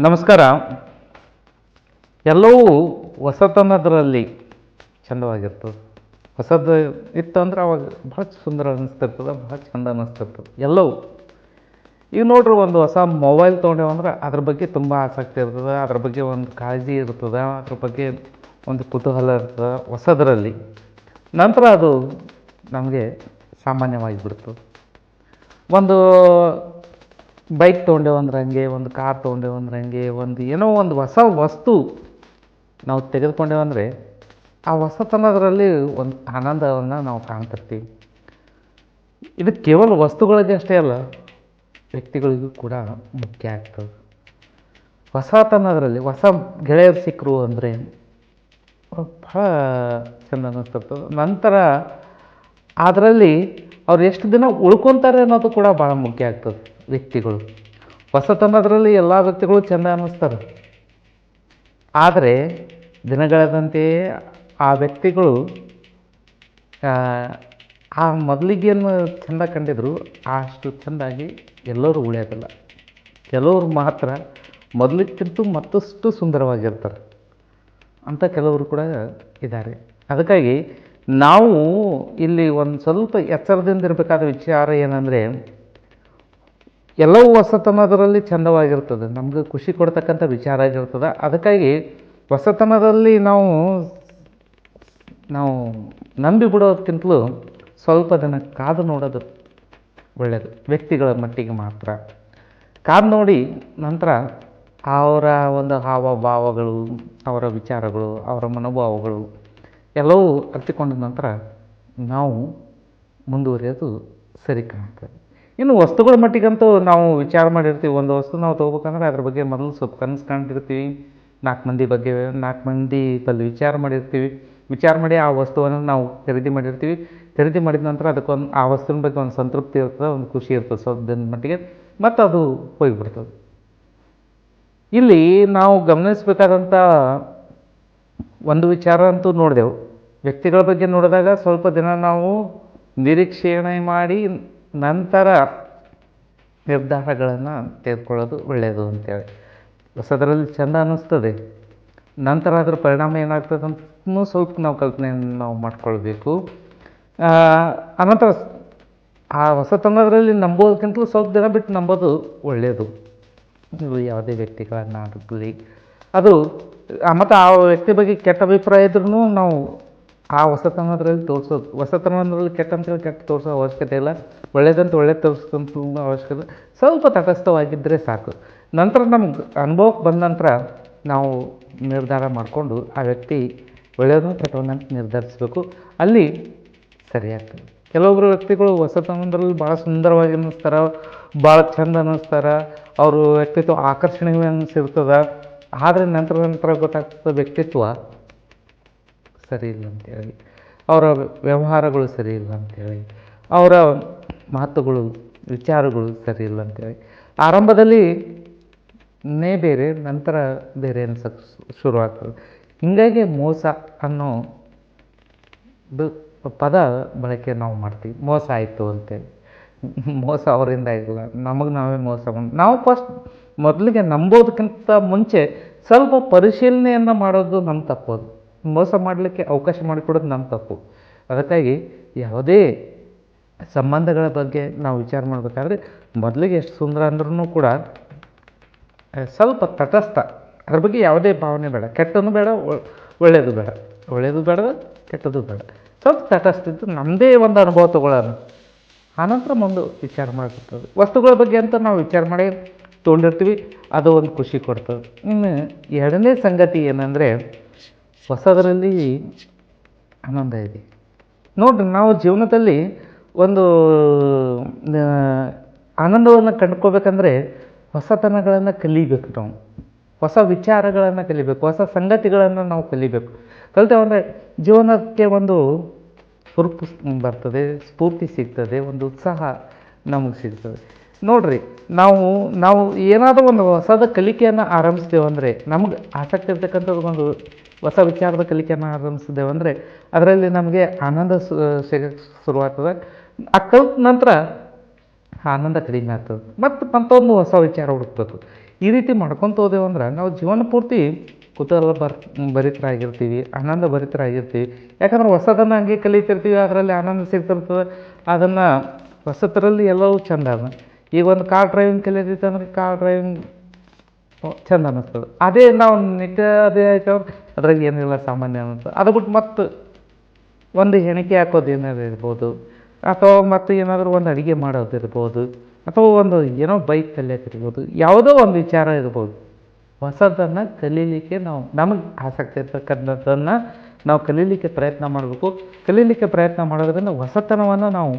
ನಮಸ್ಕಾರ. ಎಲ್ಲವೂ ಹೊಸತನದರಲ್ಲಿ ಚಂದವಾಗಿರ್ತದೆ. ಹೊಸದು ಇತ್ತು ಅಂದ್ರೆ ಅವಾಗ ಭಾಳ ಸುಂದರ ಅನ್ನಿಸ್ತಿರ್ತದೆ ಭಾಳ ಚಂದ ಅನ್ನಿಸ್ತಿರ್ತದೆ ಎಲ್ಲವೂ. ಈಗ ನೋಡ್ರಿ ಒಂದು ಹೊಸ ಮೊಬೈಲ್ ತೊಗೊಂಡೇವು ಅಂದ್ರೆ ಅದ್ರ ಬಗ್ಗೆ ತುಂಬ ಆಸಕ್ತಿ ಇರ್ತದೆ, ಅದ್ರ ಬಗ್ಗೆ ಒಂದು ಕಾಳಜಿ ಇರ್ತದೆ, ಅದ್ರ ಬಗ್ಗೆ ಒಂದು ಕುತೂಹಲ ಇರ್ತದೆ ಹೊಸದರಲ್ಲಿ. ನಂತರ ಅದು ನಮಗೆ ಸಾಮಾನ್ಯವಾಗಿ ಬಿಡ್ತದೆ. ಒಂದು ಬೈಕ್ ತೊಗೊಂಡೇವು ಅಂದ್ರೆ ಹಂಗೆ ಒಂದು ಕಾರ್ ತೊಗೊಂಡೇವು ಅಂದ್ರೆ ಹಂಗೆ ಒಂದು ಏನೋ ಒಂದು ಹೊಸ ವಸ್ತು ನಾವು ತೆಗೆದುಕೊಂಡೆವು ಅಂದರೆ, ಆ ಹೊಸತನದರಲ್ಲಿ ಒಂದು ಆನಂದವನ್ನು ನಾವು ಕಾಣ್ತಿರ್ತೀವಿ. ಇದು ಕೇವಲ ವಸ್ತುಗಳಿಗೆ ಅಷ್ಟೇ ಅಲ್ಲ, ವ್ಯಕ್ತಿಗಳಿಗೂ ಕೂಡ ಮುಖ್ಯ ಆಗ್ತದೆ. ಹೊಸತನದರಲ್ಲಿ, ಹೊಸ ಗೆಳೆಯರು ಸಿಕ್ಕರು ಅಂದರೆ ಭಾಳ ಚೆಂದ ಅನ್ನಿಸ್ತಿರ್ತದೆ ನಂತರ ಅದರಲ್ಲಿ ಅವ್ರು ಎಷ್ಟು ದಿನ ಉಳ್ಕೊತಾರೆ ಅನ್ನೋದು ಕೂಡ ಭಾಳ ಮುಖ್ಯ ಆಗ್ತದೆ ವ್ಯಕ್ತಿಗಳು. ಹೊಸತನದರಲ್ಲಿ ಎಲ್ಲ ವ್ಯಕ್ತಿಗಳು ಚೆಂದ ಅನ್ನಿಸ್ತಾರೆ. ಆದರೆ ದಿನಗಳದಂತೆಯೇ ಆ ವ್ಯಕ್ತಿಗಳು ಆ, ಮೊದಲಿಗೇನು ಚೆಂದ ಕಂಡಿದ್ರು ಅಷ್ಟು ಚೆಂದಾಗಿ ಎಲ್ಲರೂ ಉಳಿಯೋದಿಲ್ಲ. ಕೆಲವರು ಮಾತ್ರ ಮೊದಲಿಕ್ಕಿಂತ ಮತ್ತಷ್ಟು ಸುಂದರವಾಗಿರ್ತಾರೆ ಅಂತ ಕೆಲವರು ಕೂಡ ಇದ್ದಾರೆ. ಅದಕ್ಕಾಗಿ ನಾವು ಇಲ್ಲಿ ಒಂದು ಸ್ವಲ್ಪ ಎಚ್ಚರದಿಂದ ಇರಬೇಕಾದ ವಿಚಾರ ಏನಂದರೆ, ಎಲ್ಲವೂ ಹೊಸತನದರಲ್ಲಿ ಚಂದವಾಗಿರ್ತದೆ. ನಮ್ಗೆ ಖುಷಿ ಕೊಡ್ತಕ್ಕಂಥ ವಿಚಾರ ಆಗಿರ್ತದೆ. ಅದಕ್ಕಾಗಿ ಹೊಸತನದಲ್ಲಿ ನಾವು ನಾವು ನಂಬಿ ಬಿಡೋದಕ್ಕಿಂತಲೂ ಸ್ವಲ್ಪ ದಿನ ಕಾದು ನೋಡೋದು ಒಳ್ಳೆಯದು ವ್ಯಕ್ತಿಗಳ ಮಟ್ಟಿಗೆ ಮಾತ್ರ. ಕಾದು ನೋಡಿ ನಂತರ ಅವರ ಒಂದು ಹಾವಭಾವಗಳು, ಅವರ ವಿಚಾರಗಳು, ಅವರ ಮನೋಭಾವಗಳು ಎಲ್ಲವೂ ಅರ್ಥಿಕೊಂಡ ನಂತರ ನಾವು ಮುಂದುವರಿಯೋದು ಸರಿ ಕಾಣ್ತದೆ ಇನ್ನು ವಸ್ತುಗಳ ಮಟ್ಟಿಗಂತೂ ನಾವು ವಿಚಾರ ಮಾಡಿರ್ತೀವಿ. ಒಂದು ವಸ್ತು ನಾವು ತೊಗೋಬೇಕಂದ್ರೆ ಅದ್ರ ಬಗ್ಗೆ ಮೊದಲು ಸ್ವಲ್ಪ ಕನಸು ಕಾಣ್ತಿರ್ತೀವಿ ನಾಲ್ಕು ಮಂದಿ ಬಗ್ಗೆ, ನಾಲ್ಕು ಮಂದಿ ಬಲ್ಲಿ ವಿಚಾರ ಮಾಡಿರ್ತೀವಿ. ವಿಚಾರ ಮಾಡಿ ಆ ವಸ್ತುವನ್ನು ನಾವು ಖರೀದಿ ಮಾಡಿರ್ತೀವಿ. ಖರೀದಿ ಮಾಡಿದ ನಂತರ ಅದಕ್ಕೊಂದು, ಆ ವಸ್ತುವಿನ ಬಗ್ಗೆ ಒಂದು ಸಂತೃಪ್ತಿ ಇರ್ತದೆ, ಒಂದು ಖುಷಿ ಇರ್ತದೆ. ಸ್ವಲ್ಪ ದಿನದ ಮಟ್ಟಿಗೆ ಮತ್ತು ಅದು ಹೋಗಿಬಿಡ್ತದೆ. ಇಲ್ಲಿ ನಾವು ಗಮನಿಸಬೇಕಾದಂಥ ಒಂದು ವಿಚಾರ ಅಂತೂ ನೋಡಿದೆವು. ವ್ಯಕ್ತಿಗಳ ಬಗ್ಗೆ ನೋಡಿದಾಗ ಸ್ವಲ್ಪ ದಿನ ನಾವು ನಿರೀಕ್ಷಣೆ ಮಾಡಿ ನಂತರ ನಿರ್ಧಾರಗಳನ್ನು ತೆಗೆದುಕೊಳ್ಳೋದು ಒಳ್ಳೆಯದು ಅಂತೇಳಿ. ಹೊಸದರಲ್ಲಿ ಚೆಂದ ಅನ್ನಿಸ್ತದೆ. ನಂತರ ಅದರ ಪರಿಣಾಮ ಏನಾಗ್ತದೆ ಅಂತಲೂ ಸ್ವಲ್ಪ ನಾವು ಕಲ್ಪನೆಯನ್ನು ನಾವು ಮಾಡಿಕೊಳ್ಬೇಕು. ಅನಂತರ ಆ ಹೊಸತನದಲ್ಲಿ ನಂಬೋದಕ್ಕಿಂತಲೂ ಸ್ವಲ್ಪ ದಿನ ಬಿಟ್ಟು ನಂಬೋದು ಒಳ್ಳೆಯದು. ನೀವು ಯಾವುದೇ ವ್ಯಕ್ತಿಗಳನ್ನಾಗಲಿ ಅದು ಮತ್ತು ಆ ವ್ಯಕ್ತಿ ಬಗ್ಗೆ ಕೆಟ್ಟ ಅಭಿಪ್ರಾಯ ಇದ್ರೂ ನಾವು ಆ ಹೊಸತನದ್ರಲ್ಲಿ ತೋರಿಸೋದು ಹೊಸತನದಲ್ಲಿ ಕೆಟ್ಟ ಅಂತೇಳಿ ಕೆಟ್ಟ ತೋರಿಸೋ ಅವಶ್ಯಕತೆ ಇಲ್ಲ. ಒಳ್ಳೇದಂತ ಒಳ್ಳೇದು ತೋರಿಸ್ಕೊಂತ ಅವಶ್ಯಕತೆ ಸ್ವಲ್ಪ ತಟಸ್ಥವಾಗಿದ್ದರೆ ಸಾಕು. ನಂತರ ನಮ್ಗೆ ಅನುಭವಕ್ಕೆ ಬಂದ ನಂತರ ನಾವು ನಿರ್ಧಾರ ಮಾಡಿಕೊಂಡು ಆ ವ್ಯಕ್ತಿ ಒಳ್ಳೆಯದನ್ನು ಕೆಟ್ಟವನ್ನ ಅಂತ ನಿರ್ಧರಿಸಬೇಕು. ಅಲ್ಲಿ ಸರಿಯಾಗ್ತದೆ ಕೆಲವೊಬ್ಬರು ವ್ಯಕ್ತಿಗಳು ಹೊಸತನದ್ರಲ್ಲಿ ಭಾಳ ಸುಂದರವಾಗಿ ಅನ್ನಿಸ್ತಾರೆ, ಭಾಳ ಚಂದ ಅನ್ನಿಸ್ತಾರೆ, ಅವರು ವ್ಯಕ್ತಿತ್ವ ಆಕರ್ಷಣೀಯ ಅನಿಸಿರ್ತದೆ ಆದರೆ ನಂತರ ನಂತರ ಗೊತ್ತಾಗ್ತದೆ ವ್ಯಕ್ತಿತ್ವ ಸರಿ ಇಲ್ಲ ಅಂತೇಳಿ, ಅವರ ವ್ಯವಹಾರಗಳು ಸರಿ ಇಲ್ಲ ಅಂತೇಳಿ, ಅವರ ಮಾತುಗಳು, ವಿಚಾರಗಳು ಸರಿ ಇಲ್ಲ ಅಂತೇಳಿ. ಆರಂಭದಲ್ಲಿ ನೇ ಬೇರೆ, ನಂತರ ಬೇರೆ ಅನ್ಸಕ್ಕೆ ಶುರುವಾಗ್ತದೆ. ಹೀಗಾಗಿ ಮೋಸ ಅನ್ನೋ ಪದ ಬಳಕೆ ನಾವು ಮಾಡ್ತೀವಿ. ಮೋಸ ಆಯಿತು ಅಂತೇಳಿ. ಮೋಸ ಅವರಿಂದ ಆಗಿಲ್ಲ ನಮಗೆ ನಾವೇ ಮೋಸ ನಾವು ಫಸ್ಟ್ ಮೊದಲಿಗೆ ನಂಬೋದಕ್ಕಿಂತ ಮುಂಚೆ ಸ್ವಲ್ಪ ಪರಿಶೀಲನೆಯನ್ನು ಮಾಡೋದು ನಮ್ಮ ತಪ್ಪು ಮೋಸ ಮಾಡಲಿಕ್ಕೆ ಅವಕಾಶ ಮಾಡಿಕೊಡೋದು ನಮ್ಮ ತಪ್ಪು. ಅದಕ್ಕಾಗಿ ಯಾವುದೇ ಸಂಬಂಧಗಳ ಬಗ್ಗೆ ನಾವು ವಿಚಾರ ಮಾಡಬೇಕಾದ್ರೆ ಮೊದಲಿಗೆ ಎಷ್ಟು ಸುಂದರ ಅಂದ್ರೂ ಕೂಡ ಸ್ವಲ್ಪ ತಟಸ್ಥ. ಅದ್ರ ಬಗ್ಗೆ ಯಾವುದೇ ಭಾವನೆ ಬೇಡ. ಕೆಟ್ಟನು ಬೇಡ ಒಳ್ಳೆಯದು ಬೇಡ. ಒಳ್ಳೆಯದು ಬೇಡ ಕೆಟ್ಟದ್ದು ಬೇಡ. ಸ್ವಲ್ಪ ತಟಸ್ಥಿದ್ದು ನಮ್ಮದೇ ಒಂದು ಅನುಭವ ತಗೊಳ್ಳೋಣ. ಆನಂತರ ಮುಂದೆ ವಿಚಾರ ಮಾಡಿರ್ತದೆ ವಸ್ತುಗಳ ಬಗ್ಗೆ ಅಂತ ನಾವು ವಿಚಾರ ಮಾಡಿ ತೊಗೊಂಡಿರ್ತೀವಿ, ಅದು ಒಂದು ಖುಷಿ ಕೊಡ್ತದೆ. ಇನ್ನು ಎರಡನೇ ಸಂಗತಿ ಏನಂದರೆ, ಹೊಸದರಲ್ಲಿ ಆನಂದ ಇದೆ ನೋಡಿರಿ, ನಾವು ಜೀವನದಲ್ಲಿ ಒಂದು ಆನಂದವನ್ನು ಕಂಡ್ಕೋಬೇಕಂದ್ರೆ ಹೊಸತನಗಳನ್ನು ಕಲಿಬೇಕು ನಾವು. ಹೊಸ ವಿಚಾರಗಳನ್ನು ಕಲಿಬೇಕು, ಹೊಸ ಸಂಗತಿಗಳನ್ನು ನಾವು ಕಲಿಬೇಕು. ಕಲಿತೇವೆ ಅಂದರೆ ಜೀವನಕ್ಕೆ ಒಂದು ಹುರುಪು ಬರ್ತದೆ, ಸ್ಫೂರ್ತಿ ಸಿಗ್ತದೆ, ಒಂದು ಉತ್ಸಾಹ ನಮಗೆ ಸಿಗ್ತದೆ. ನೋಡ್ರಿ, ನಾವು ನಾವು ಏನಾದರೂ ಒಂದು ಹೊಸದ ಕಲಿಕೆಯನ್ನು ಆರಂಭಿಸ್ತೇವೆ ಅಂದರೆ, ನಮ್ಗೆ ಆಸಕ್ತಿ ಇರ್ತಕ್ಕಂಥದ್ದು ಒಂದು ಹೊಸ ವಿಚಾರದ ಕಲಿಕೆಯನ್ನು ಆರಂಭಿಸಿದ್ದೇವೆ ಅಂದರೆ, ಅದರಲ್ಲಿ ನಮಗೆ ಆನಂದ ಸಿಗಕ್ಕೆ ಶುರುವಾಗ್ತದೆ. ಆ ಕಲ್ತ ನಂತರ ಆನಂದ ಕಡಿಮೆ ಆಗ್ತದೆ. ಮತ್ತು ಮತ್ತೊಂದು ಹೊಸ ವಿಚಾರ ಹುಡುಕ್ತದೆ ಈ ರೀತಿ ಮಾಡ್ಕೊತ ಹೋದೆವು ನಾವು ಜೀವನ ಪೂರ್ತಿ ಕುತೂಹಲ ಬರ್ ಭರಿತರಾಗಿರ್ತೀವಿ ಆನಂದ ಭರಿತರಾಗಿರ್ತೀವಿ ಯಾಕಂದ್ರೆ ಹೊಸದನ್ನು ಹಂಗೆ ಕಲಿತಿರ್ತೀವಿ, ಅದರಲ್ಲಿ ಆನಂದ ಸಿಗ್ತಿರ್ತದೆ. ಅದನ್ನು ಹೊಸತರಲ್ಲಿ ಎಲ್ಲವೂ ಚಂದ ಅದ. ಈಗ ಒಂದು ಕಾರ್ ಡ್ರೈವಿಂಗ್ ಅಂದ್ರೆ ಕಾರ್ ಡ್ರೈವಿಂಗ್ ಚಂದ ಅನ್ನಿಸ್ತದೆ ಅದೇ ನಾವು ನಿತ್ಯ ಅದೇ ಆಯ್ತಂದ್ರೆ ಅದ್ರಾಗ ಏನಿಲ್ಲ ಸಾಮಾನ್ಯ ಅನ್ನಿಸ್ತದೆ ಅದು ಬಿಟ್ಟು ಮತ್ತು ಒಂದು ಹೆಣಿಕೆ ಹಾಕೋದು ಏನಾದ್ರು ಇರ್ಬೋದು. ಅಥವಾ ಮತ್ತು ಏನಾದರೂ ಒಂದು ಅಡುಗೆ ಮಾಡೋದಿರ್ಬೋದು ಅಥವಾ ಒಂದು ಏನೋ ಬೈಕ್ ಕಲಿಯೋಕ್ಕಿರ್ಬೋದು ಯಾವುದೋ ಒಂದು ವಿಚಾರ ಇರ್ಬೋದು. ಹೊಸದನ್ನು ಕಲೀಲಿಕ್ಕೆ ನಾವು, ನಮಗೆ ಆಸಕ್ತಿ ಇರ್ತಕ್ಕಂಥದ್ದನ್ನು ನಾವು ಕಲೀಲಿಕ್ಕೆ ಪ್ರಯತ್ನ ಮಾಡಬೇಕು. ಕಲೀಲಿಕ್ಕೆ ಪ್ರಯತ್ನ ಮಾಡೋದ್ರಿಂದ ಹೊಸತನವನ್ನು ನಾವು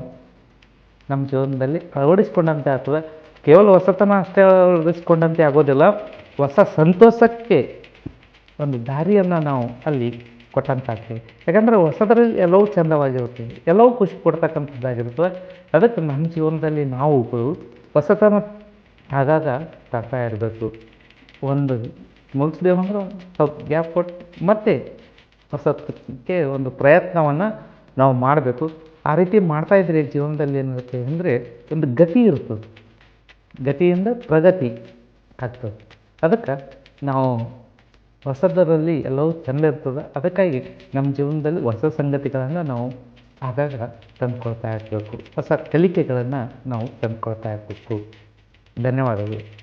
ನಮ್ಮ ಜೀವನದಲ್ಲಿ ಅಳವಡಿಸ್ಕೊಂಡಂತೆ ಆಗ್ತದೆ. ಕೇವಲ ಹೊಸತನ ಅಷ್ಟೇ ಅಳವಡಿಸ್ಕೊಂಡಂತೆ ಆಗೋದಿಲ್ಲ. ಹೊಸ ಸಂತೋಷಕ್ಕೆ ಒಂದು ದಾರಿಯನ್ನು ನಾವು ಅಲ್ಲಿ ಕೊಟ್ಟಂತಾಗ್ತೀವಿ ಯಾಕಂದರೆ ಹೊಸದರಲ್ಲಿ ಎಲ್ಲವೂ ಚಂದವಾಗಿರುತ್ತೆ. ಎಲ್ಲವೂ ಖುಷಿ ಕೊಡ್ತಕ್ಕಂಥದ್ದಾಗಿರ್ತದೆ. ಅದಕ್ಕೆ ನಮ್ಮ ಜೀವನದಲ್ಲಿ ನಾವುಗಳು ಹೊಸತನ ಆಗಾಗ ತರ್ತಾ ಇರಬೇಕು. ಒಂದು ಮುಗಿಸ್ದೇವು ಅಂದ್ರೆ ಸ್ವಲ್ಪ ಗ್ಯಾಪ್ ಕೊಟ್ಟು ಮತ್ತೆ ಹೊಸದಕ್ಕೆ ಒಂದು ಪ್ರಯತ್ನವನ್ನು ನಾವು ಮಾಡಬೇಕು. ಆ ರೀತಿ ಮಾಡ್ತಾಯಿದ್ರೆ ಜೀವನದಲ್ಲಿ ಏನಿರುತ್ತೆ ಅಂದರೆ ಒಂದು ಗತಿ ಇರ್ತದೆ. ಗತಿಯಿಂದ ಪ್ರಗತಿ ಆಗ್ತದೆ. ಅದಕ್ಕೆ ನಾವು ಹೊಸದರಲ್ಲಿ ಎಲ್ಲವೂ ಚೆಂದ ಇರ್ತದೆ. ಅದಕ್ಕಾಗಿ ನಮ್ಮ ಜೀವನದಲ್ಲಿ ಹೊಸ ಸಂಗತಿಗಳನ್ನು ನಾವು ಆಗಾಗ ತಂದುಕೊಳ್ತಾ ಇರಬೇಕು. ಹೊಸ ಕಲಿಕೆಗಳನ್ನು ನಾವು ತಂದುಕೊಳ್ತಾ ಇರಬೇಕು. ಧನ್ಯವಾದಗಳು.